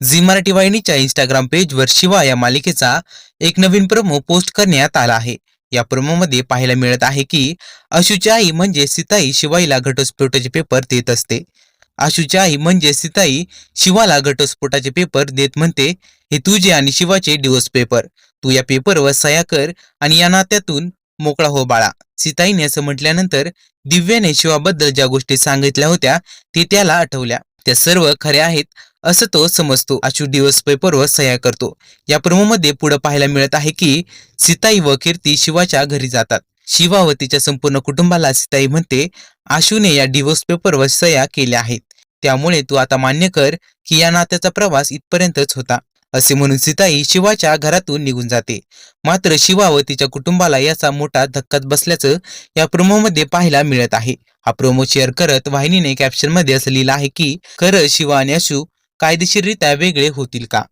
Zee Marathi वाहिनीच्या Instagram पेजवर शिवा या मालिकेचा एक नवीन प्रोमो पोस्ट करण्यात आला आहे. या प्रोमोमध्ये पाहायला मिळत आहे की आशूची आई म्हणजे सीताई शिवाईला घटस्फोटाचे पेपर देत असते. आशूची आई म्हणजे सीताई शिवाला घटस्फोटाचे पेपर देत म्हणते हे तुझे आणि शिवाचे डिवोर्स पेपर तू या पेपरवर सया कर आणि या नात्यातून मोकळा हो बाळा. सीताईने असं म्हटल्यानंतर दिव्याने शिवाबद्दल ज्या गोष्टी सांगितल्या होत्या ते त्याला आठवल्या. त्या सर्व खऱ्या आहेत असं तो समजतो. आशू दिवस पेपरवर सह्या करतो. या प्रोमोमध्ये पुढे पाहायला मिळत आहे की सीताई व कीर्ती शिवाच्या घरी जातात. शिवा व तिच्या संपूर्ण कुटुंबाला सीताई म्हणते आशूने या डिवोर्स पेपरवर सह्या केल्या आहेत. त्यामुळे तू आता मान्य कर की या नात्याचा प्रवास इथपर्यंतच होता. असे म्हणून सीताई शिवाच्या घरातून निघून जाते. मात्र शिवा व तिच्या कुटुंबाला याचा मोठा धक्काच बसल्याचं या प्रोमोमध्ये पाहायला मिळत आहे. हा प्रोमो शेअर करत वाहिनीने कॅप्शनमध्ये असं लिहिलं आहे की खरं शिवा आणि अशू कायदेशीररित्या वेगळे होतील का?